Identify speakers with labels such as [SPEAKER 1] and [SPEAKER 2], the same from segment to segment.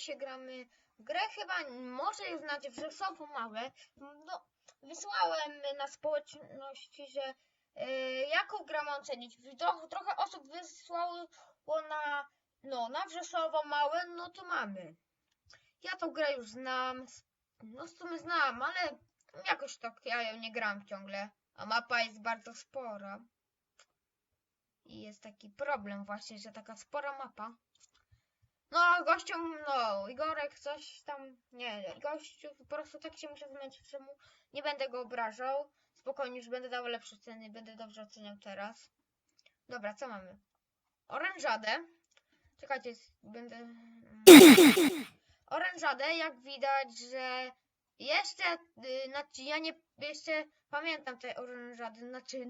[SPEAKER 1] dzisiaj gramy w grę chyba, może już znacie, wrzosową małe. No, wysłałem na społeczności, że y, jaką grę mam ocenić. Trochę, trochę osób wysłało na, no, na wrzosową małe, no to mamy. Ja tą grę już znam, no w sumie znam, ale jakoś tak ja ją nie gram ciągle. A mapa jest bardzo spora. I jest taki problem właśnie, że taka spora mapa. No, gościom, no, Igorek coś tam, nie, gościu, po prostu tak się muszę zmęczyć, że mu nie będę go obrażał. Spokojnie, już będę dawał lepsze ceny, będę dobrze oceniał teraz. Dobra, co mamy? Orężadę. Czekajcie, będę... Orężadę, jak widać, że jeszcze, y, znaczy ja nie, jeszcze pamiętam te orężady, znaczy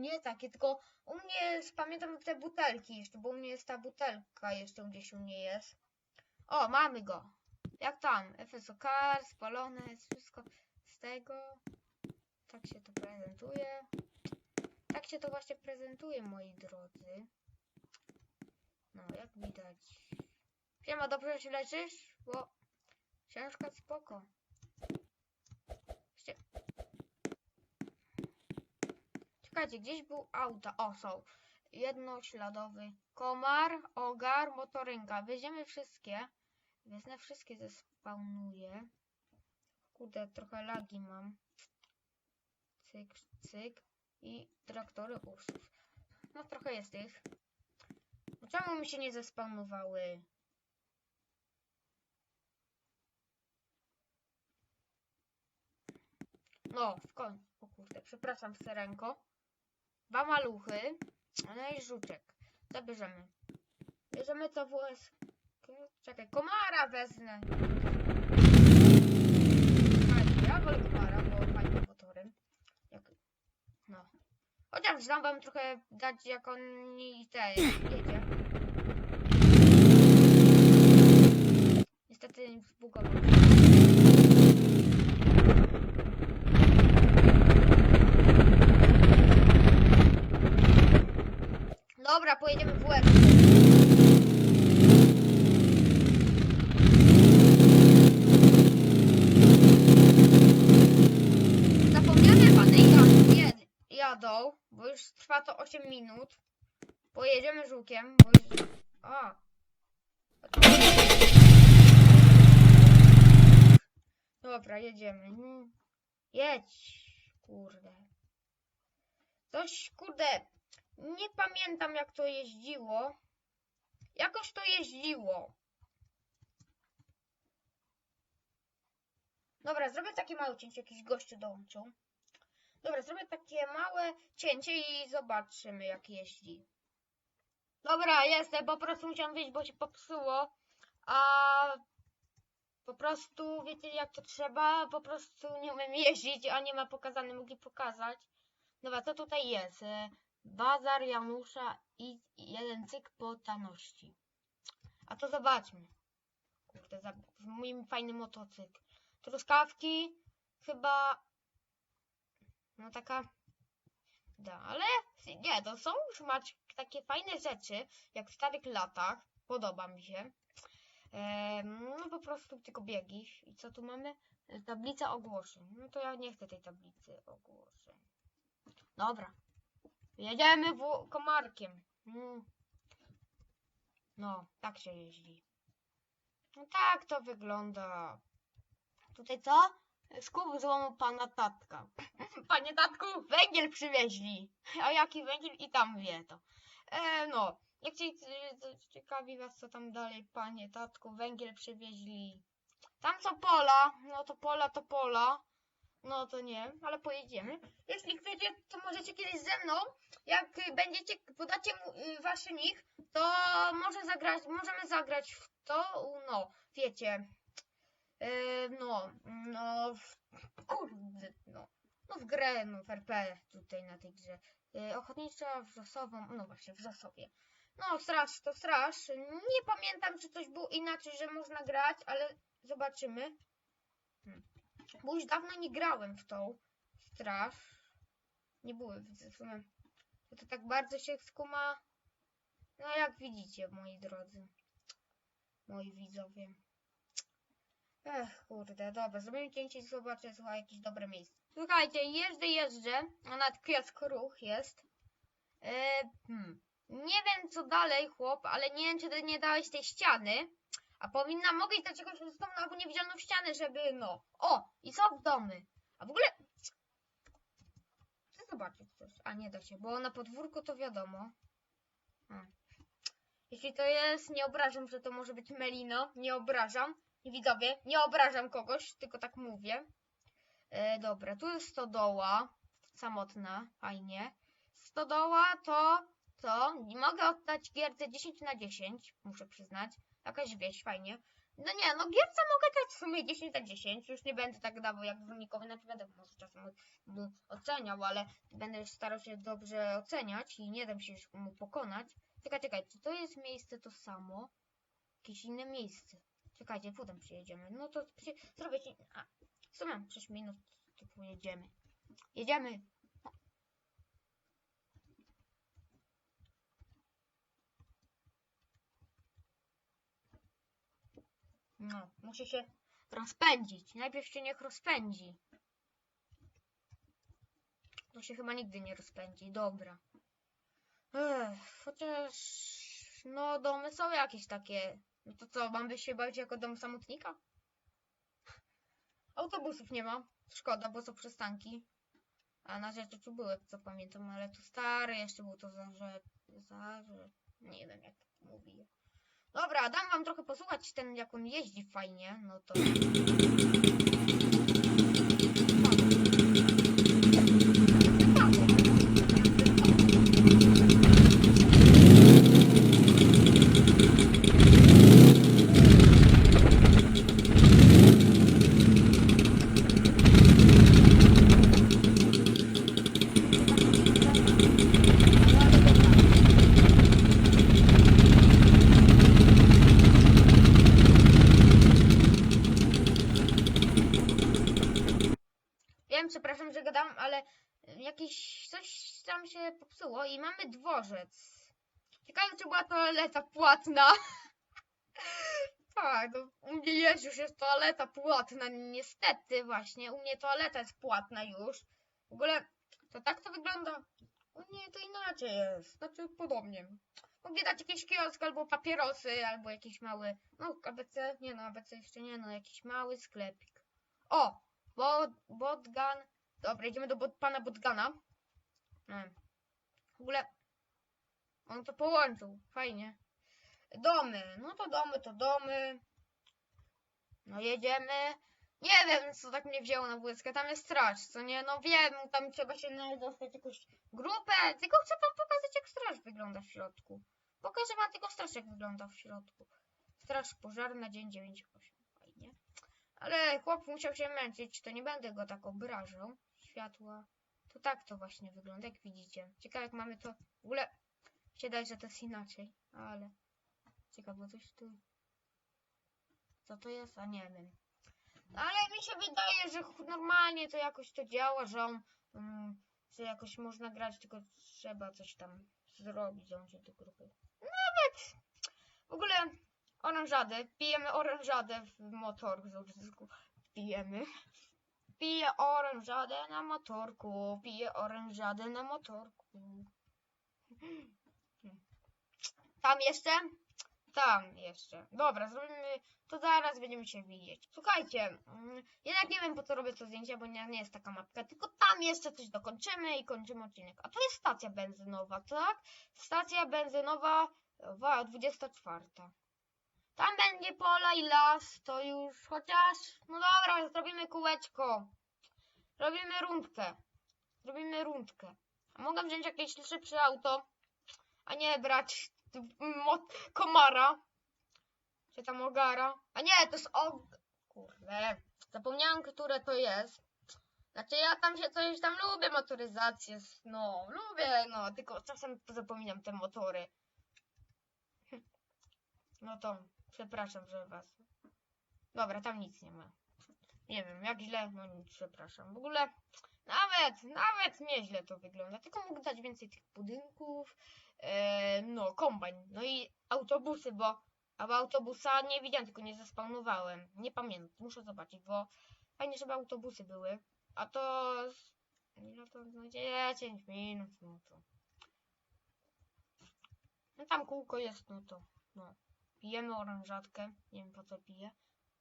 [SPEAKER 1] nie takie, tylko u mnie pamiętam te butelki jeszcze, bo u mnie jest ta butelka jeszcze gdzieś u mnie jest. O, mamy go. Jak tam? FSOK, spalone, jest wszystko z tego. Tak się to prezentuje. Tak się to właśnie prezentuje, moi drodzy. No, jak widać. Siema, dobrze się leczysz? Bo ciężka spoko. Czekajcie, gdzieś był auta. O, są. Jednośladowy komar, ogar, motorynka. Weźmiemy wszystkie. Wezmę wszystkie zespawnuję. Kurde, trochę lagi mam. Cyk, cyk. I traktory ursów. No trochę jest tych. No czemu mi się nie zespawnowały? No, w końcu. O kurde, przepraszam, serenko. Dwa maluchy. No i żuczek. Zabierzemy. Bierzemy to WS. Czekaj, komara wezmę. Ja wolę komara, bo fajny motorem. Jak... No. Chociaż znam wam trochę dać, jak on te jedzie. Niestety zbugował. Dobra, pojedziemy w łeb. Zapomniane pany jad, jed, jadą, bo już trwa to 8 minut. Pojedziemy żółkiem, bo już... Dobra, jedziemy. Jedź, kurde. Coś, kurde, nie pamiętam jak to jeździło. Jakoś to jeździło. Dobra, zrobię takie małe cięcie, jakiś gościu dołączył. Dobra, zrobię takie małe cięcie i zobaczymy jak jeździ. Dobra, jestem, po prostu musiałam wyjść, bo się popsuło. A po prostu, wiecie jak to trzeba, po prostu nie umiem jeździć, a nie ma pokazane, mogli pokazać. Dobra, co tutaj jest? Bazar Janusza i jeden cyk potaności. A to zobaczmy. Kurde, za, mój fajny motocykl. Truskawki, chyba. No taka. Da, ale nie, to są już mać takie fajne rzeczy, jak w starych latach. Podoba mi się. No po prostu tylko biegi. I co tu mamy? Tablica ogłoszeń. No to ja nie chcę tej tablicy ogłoszeń. Dobra. Jedziemy w komarkiem. Mm. No, tak się jeździ. No tak to wygląda. Tutaj co? Skup złomu pana tatka. Panie tatku, węgiel przywieźli. A jaki węgiel i tam wie to. E, no, jak ci, ciekawi was co tam dalej, panie tatku, węgiel przywieźli. Tam są pola, no to pola to pola. No to nie, ale pojedziemy. Jeśli chcecie, to możecie kiedyś ze mną, jak będziecie, podacie mu y, waszy nick, to może zagrać, możemy zagrać w to, no, wiecie. Yy, no, no, w, kurde, no, no w grę, no w RP tutaj na tej grze. Yy, ochotnicza wrzosową, no właśnie, w Wrzosowie. No, straż to straż. Nie pamiętam, czy coś było inaczej, że można grać, ale zobaczymy. Hmm. Bo już dawno nie grałem w tą straż. Nie były w sumie. To, to tak bardzo się skuma. No jak widzicie, moi drodzy. Moi widzowie. Ech, kurde, dobra, zrobimy cięcie i zobaczę, słuchaj, jakieś dobre miejsce. Słuchajcie, jeżdżę, jeżdżę, a nawet kiosk ruch jest. E, hmm. Nie wiem, co dalej, chłop, ale nie wiem, czy ty nie dałeś tej ściany. A powinna, mogę dać jakąś rozstawną albo niewidzialną ścianę, żeby, no. O, i są domy. A w ogóle... Chcę zobaczyć coś. A, nie da się, bo na podwórku to wiadomo. A. Jeśli to jest, nie obrażam, że to może być Melino. Nie obrażam. Widzowie, nie obrażam kogoś, tylko tak mówię. E, dobra, tu jest stodoła. Samotna, fajnie. Stodoła to, to, mogę oddać gierce 10 na 10, muszę przyznać. Jakaś wieś, fajnie. No nie, no gierce mogę dać w sumie 10 na 10, już nie będę tak dawał jak wynikowy, znaczy będę może czasem mu oceniał, ale będę starał się dobrze oceniać i nie dam się już mu pokonać. Czekaj, czekaj, czy to jest miejsce to samo? Jakieś inne miejsce. Czekajcie, potem przyjedziemy. No to przy... zrobię ci... A, w sumie 6 minut to pojedziemy. Jedziemy. No, musi się rozpędzić. Najpierw się niech rozpędzi. To się chyba nigdy nie rozpędzi. Dobra. Ech, chociaż... No, domy są jakieś takie. No to co, mam by się bawić jako dom samotnika? Autobusów nie ma. Szkoda, bo są przystanki. A na rzeczy tu były, co pamiętam, ale tu stary jeszcze był to za, że... za, że... Nie wiem jak mówi. Dobra, dam wam trochę posłuchać ten, jak on jeździ fajnie, no to... Wiem, przepraszam, że gadam, ale jakieś coś tam się popsuło i mamy dworzec. Ciekawe, czy była toaleta płatna. tak, no, u mnie jest już jest toaleta płatna, niestety właśnie. U mnie toaleta jest płatna już. W ogóle, to tak to wygląda? U mnie to inaczej jest, znaczy podobnie. Mogę dać jakiś kiosk, albo papierosy, albo jakiś mały, no ABC, nie no, ABC jeszcze nie, no jakiś mały sklepik. O, Bot, Botgan. Dobra, idziemy do bot, pana Botgana. Hmm. W ogóle on to połączył. Fajnie. Domy. No to domy, to domy. No jedziemy. Nie wiem, co tak mnie wzięło na WSK. Tam jest straż, co nie? No wiem, tam trzeba się dostać jakąś grupę. Tylko chcę wam pokazać, jak straż wygląda w środku. Pokażę wam tylko straż, jak wygląda w środku. Straż pożarna, dzień 9.8. Fajnie. Ale chłop musiał się męczyć, to nie będę go tak obrażał. Światła. To tak to właśnie wygląda, jak widzicie. Ciekawe jak mamy to. W ogóle się daje, że to jest inaczej, ale. Ciekawe, coś tu. Co to jest? A nie wiem. Ale mi się wydaje, że normalnie to jakoś to działa, że on. Mm, że jakoś można grać, tylko trzeba coś tam zrobić, dążyć do grupy. Nawet. W ogóle orężadę. Pijemy orężadę w motorku. Pijemy. Piję orężadę na motorku. Piję orężadę na motorku. Tam jeszcze? Tam jeszcze. Dobra, zrobimy. To zaraz będziemy się widzieć. Słuchajcie, mm, jednak nie wiem po co robię to zdjęcie, bo nie, nie jest taka mapka, tylko tam jeszcze coś dokończymy i kończymy odcinek. A tu jest stacja benzynowa, tak? Stacja benzynowa wa- 24. Tam będzie pola i las, to już chociaż. No dobra, zrobimy kółeczko. Robimy rundkę. Zrobimy rundkę. A mogę wziąć jakieś szybsze auto, a nie brać komara. Czy tam ogara. A nie, to jest og... Kurde. Zapomniałam, które to jest. Znaczy ja tam się coś tam lubię motoryzację. No, lubię, no, tylko czasem zapominam te motory. No to przepraszam, że was. Dobra, tam nic nie ma. Nie wiem, jak źle, no nic, przepraszam. W ogóle nawet, nawet nieźle to wygląda. Tylko mógł dać więcej tych budynków. E, no, kombajn. No i autobusy, bo A w autobusa nie widziałem, tylko nie zespawnowałem. Nie pamiętam, muszę zobaczyć, bo fajnie, żeby autobusy były. A to... Ile to? No 10 minut, no to... No tam kółko jest, no to... No. Pijemy oranżatkę. Nie wiem po co piję.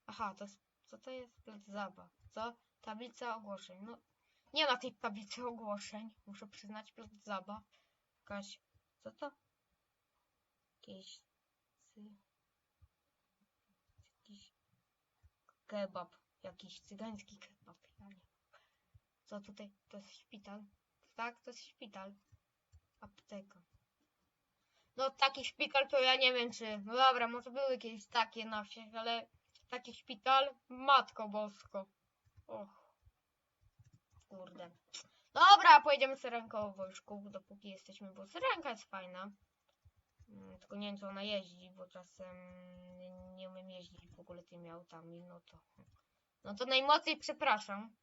[SPEAKER 1] Aha, to jest... Co to jest? Plac zabaw. Co? Tablica ogłoszeń. No, nie ma tej tablicy ogłoszeń. Muszę przyznać, plac zabaw. Jakaś... Co to? Jakieś... Jakiś... Kebab. Jakiś cygański kebab. Ja nie. Co tutaj? To jest szpital? Tak, to jest szpital. Apteka. No taki szpital to ja nie wiem czy... No dobra, może były kiedyś takie na wsiach, ale... Taki szpital? Matko bosko. Och. Kurde. Dobra, pojedziemy syrenką w wojsku, dopóki jesteśmy, bo syrenka jest fajna. Mm, Tylko nie wiem, co ona jeździ, bo czasem nie- umiem jeździć w ogóle tymi autami, no to... No to najmocniej przepraszam.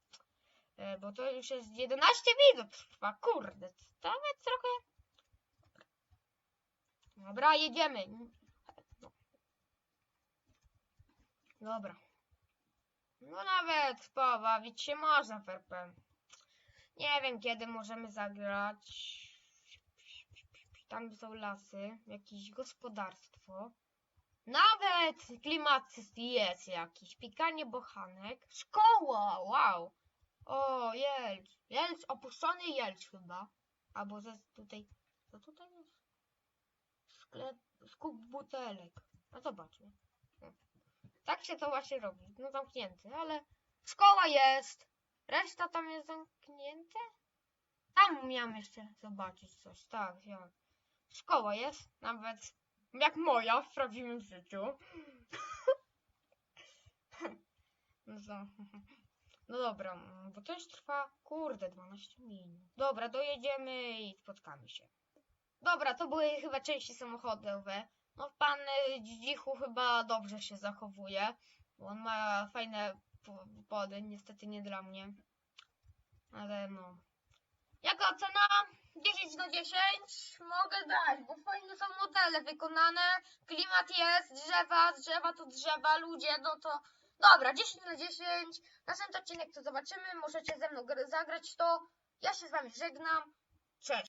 [SPEAKER 1] E, Bo to już jest 11 minut trwa, kurde, to nawet trochę... Dobra, jedziemy. Dobra. No nawet pobawić się można w RP. Nie wiem kiedy możemy zagrać. Tam są lasy, jakieś gospodarstwo. Nawet klimat jest jakiś. Pikanie bochanek. Szkoła, wow. O, Jelcz. Jelcz, opuszczony Jelcz chyba. Albo ze tutaj. Co tutaj jest? Sklep, skup butelek. No zobaczmy. Tak się to właśnie robi. No zamknięty, ale szkoła jest. Reszta tam jest zamknięte? Tam miałem jeszcze zobaczyć coś. Tak, jak. Szkoła jest, nawet jak moja w prawdziwym życiu. No, no dobra, bo to już trwa, kurde, 12 minut. Dobra, dojedziemy i spotkamy się. Dobra, to były chyba części samochodowe. No pan y, Dzidzichu chyba dobrze się zachowuje, bo on ma fajne pody, niestety nie dla mnie. Ale no. Jaka ocena? 10 na 10 mogę dać, bo fajne są modele wykonane, klimat jest, drzewa, drzewa to drzewa, ludzie, no to dobra, 10 na 10. Następny odcinek to zobaczymy, możecie ze mną gr- zagrać to. Ja się z wami żegnam. Cześć.